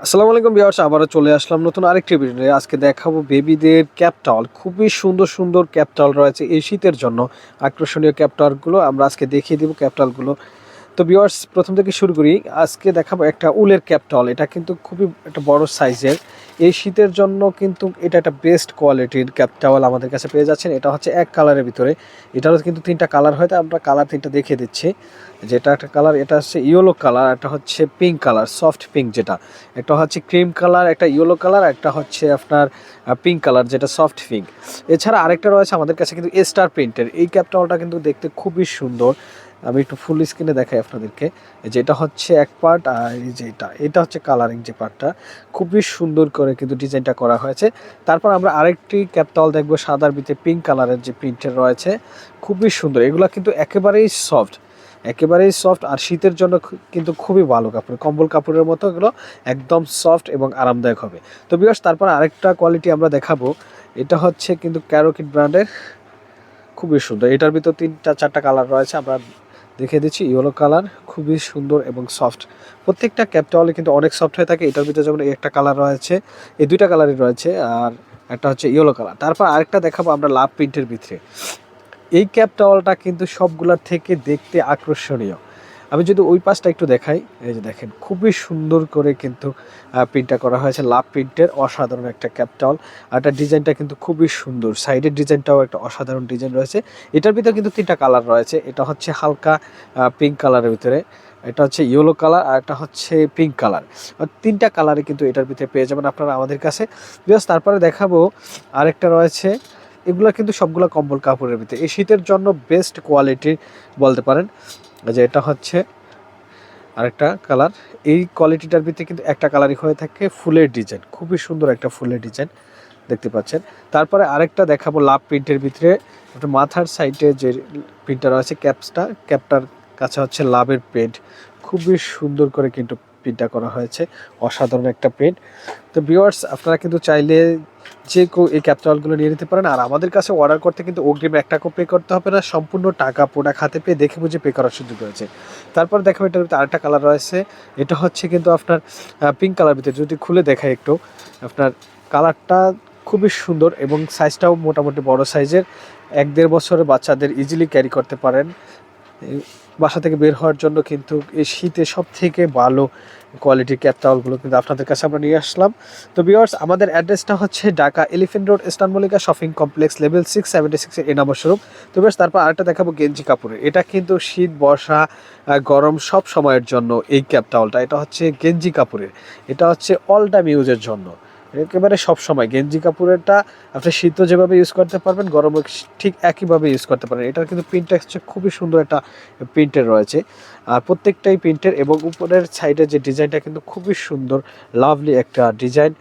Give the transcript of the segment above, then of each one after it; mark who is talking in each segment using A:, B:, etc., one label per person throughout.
A: আসসালামু আলাইকুম বিয়ার্স আবারও চলে আসলাম নতুন আরেকটি ভিডিও। আজকে দেখাবো বেবিদের ক্যাপটাল খুবই সুন্দর সুন্দর ক্যাপটাল রয়েছে এই শীতের জন্য আকর্ষণীয় ক্যাপটালগুলো আমরা আজকে দেখিয়ে দেবো ক্যাপটালগুলো তো বিয়ার্স প্রথম থেকে শুরু করি। আজকে দেখাবো একটা উলের ক্যাপটল এটা কিন্তু খুবই একটা বড় সাইজের। এই শীতের জন্য কিন্তু এটা একটা বেস্ট কোয়ালিটির ক্যাপটাওয়াল আমাদের কাছে পেয়ে যাচ্ছেন। এটা হচ্ছে এক কালারের ভিতরে। এটারও কিন্তু তিনটা কালার হয়তো আমরা কালার তিনটা দেখিয়ে দিচ্ছি। যেটা একটা কালার, এটা হচ্ছে ইয়েলো কালার, একটা হচ্ছে পিঙ্ক কালার সফট পিঙ্ক যেটা। একটা হচ্ছে ক্রিম কালার, একটা ইয়েলো কালার, একটা হচ্ছে আপনার পিঙ্ক কালার, যেটা সফট পিঙ্ক এছাড়া আরেকটা রয়েছে আমাদের কাছে কিন্তু স্টার প্রিন্টের এই ক্যাপটাওয়ালটা কিন্তু দেখতে খুবই সুন্দর। আমি একটু ফুল স্ক্রিনে দেখাই আপনাদেরকে। এই যে এটা হচ্ছে এক পার্ট আর এই যে এটা এটা হচ্ছে কালারিং যে পার্টটা খুবই সুন্দর করে কিন্তু ডিজাইনটা করা হয়েছে। তারপর আমরা আরেকটি ক্যাপটাওয়াল দেখব, সাদার ভিতরে পিঙ্ক কালারের যে প্রিন্টের রয়েছে। খুবই সুন্দর। এগুলো কিন্তু একেবারেই সফট একেবারেই সফট আর শীতের জন্য কিন্তু খুবই ভালো কাপড়। কম্বল কাপড়ের মতো এগুলো একদম সফট এবং আরামদায়ক হবে। তো বিকজ তারপর আরেকটা কোয়ালিটি আমরা দেখাবো। এটা হচ্ছে কিন্তু ক্যারোকিট ব্র্যান্ডের খুবই সুন্দর। এটার ভিতর তিনটা, চারটা কালার রয়েছে। আমরা দেখে দিচ্ছি, ইয়েলো কালার, খুবই সুন্দর এবং সফট। প্রত্যেকটা ক্যাপটাওয়ালে কিন্তু অনেক সফট হয়ে থাকে, এটার ভিতরে যেমন একটা কালার রয়েছে, এই দুইটা কালারই রয়েছে, আর একটা হচ্ছে ইয়েলো কালার। তারপর আরেকটা দেখাবো আমরা লাভ প্রিন্টের ভিতরে। এই ক্যাপ টাওয়ালটা কিন্তু সবগুলার থেকে দেখতে আকর্ষণীয়। আমি যদি ওই পাশটা একটু দেখাই, এই যে দেখেন, খুবই সুন্দর করে কিন্তু প্রিন্টটা করা হয়েছে লাভ প্রিন্টের অসাধারণ একটা ক্যাপ টাওয়াল আর এটা ডিজাইনটা কিন্তু খুবই সুন্দর। সাইডের ডিজাইনটাও একটা অসাধারণ ডিজাইন রয়েছে। এটার ভিতরে কিন্তু তিনটা কালার রয়েছে। এটা হচ্ছে হালকা পিঙ্ক কালারের ভিতরে। এটা হচ্ছে ইয়েলো কালার আর এটা হচ্ছে পিঙ্ক কালার তিনটা কালারে কিন্তু এটার ভিতরে পেয়ে যাবেন আপনারা আমাদের কাছে। জাস্ট তারপরে দেখাবো আরেকটা রয়েছে। এগুলো কিন্তু সবগুলো কম্বল কাপড়ের ভিতরে। এই শীতের জন্য বেস্ট কোয়ালিটি বলতে পারেন। যে এটা হচ্ছে আরেকটা কালার। এই কোয়ালিটিটার ভিতরে কিন্তু একটা কালারই হয়ে থাকে ফুলের ডিজাইন। খুবই সুন্দর একটা ফুলের ডিজাইন দেখতে পাচ্ছেন। তারপরে আরেকটা দেখাবো লাভ প্রিন্টের ভিতরে। মাথার সাইডে যে প্রিন্টার আছে ক্যাপসটা, ক্যাপটার কাছে হচ্ছে লাভের প্রিন্ট। খুবই সুন্দর করে কিন্তু প্রিন্টটা করা হয়েছে, অসাধারণ একটা প্রিন্ট তো ভিউয়ার্স আপনারা কিন্তু চাইলে যে এই ক্যাপচালগুলো নিয়ে নিতে পারেন। আর আমাদের কাছে অর্ডার করতে কিন্তু অগ্রিম এক টাকাও পে করতে হবে না, সম্পূর্ণ টাকা প্রোডাক্ট হাতে পেয়ে দেখে বুঝে পে করার সুযোগ রয়েছে। তারপর দেখো এটার ভিতরে আরেকটা কালার রয়েছে। এটা হচ্ছে কিন্তু আপনার পিঙ্ক কালার ভিতরে। যদি খুলে দেখায় একটু, আপনার কালারটা খুবই সুন্দর এবং সাইজটাও মোটামুটি বড় সাইজের এক দেড় বছরের বাচ্চাদের ইজিলি ক্যারি করতে পারেন। বাসা থেকে বের হওয়ার জন্য কিন্তু এই শীতে সব থেকে ভালো কোয়ালিটির ক্যাপ টাওয়ালগুলো কিন্তু আপনাদের কাছে আমরা নিয়ে আসলাম। তো বিয়ার্স আমাদের অ্যাড্রেসটা হচ্ছে Dhaka elephant road, eastern Mallika shopping complex level six seventy সিক্সের এ নম্বর স্বরূপ তো বিয়ার্স তারপর আরেকটা দেখাবো গেঞ্জি কাপড়ের এটা কিন্তু শীত, বর্ষা গরম সব সময়ের জন্য এই ক্যাপ টাওয়ালটা এটা হচ্ছে গেঞ্জি কাপড়ের। এটা হচ্ছে অল টাইম ইউজের জন্য। একেবারে সব সময়। গেঞ্জি কাপড়েরটা আপনি শীতও যেভাবে ইউজ করতে পারবেন, গরমও ঠিক একইভাবে ইউজ করতে পারেন এটার কিন্তু প্রিন্টটা হচ্ছে খুবই সুন্দর একটা প্রিন্টের রয়েছে। আর প্রত্যেকটাই প্রিন্টের এবং উপরের সাইডে যে ডিজাইনটা কিন্তু খুবই সুন্দর লাভলি একটা ডিজাইন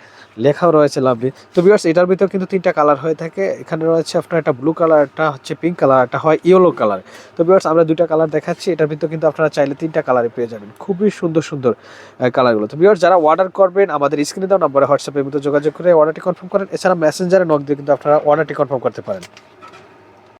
A: লেখাও রয়েছে লাভলি তো বিয়ার্স এটার ভিতর কিন্তু তিনটা কালার হয়ে থাকে। এখানে রয়েছে আপনার একটা ব্লু কালার একটা হচ্ছে পিঙ্ক কালার একটা হয় ইয়েলো কালার তো বিয়ার্স আমরা দুইটা কালার দেখাচ্ছি। এটার ভিতর কিন্তু আপনারা চাইলে তিনটা কালারে পেয়ে যাবেন। খুবই সুন্দর সুন্দর কালারগুলো তো বিয়ার্স যারা অর্ডার করবেন, আমাদের স্ক্রিনে দেওয়া নম্বরে হোয়াটসঅ্যাপের মতো যোগাযোগ করে অর্ডারটি কনফার্ম করেন। এছাড়া মেসেঞ্জারে নক দিয়ে কিন্তু আপনারা অর্ডারটি কনফার্ম করতে পারেন।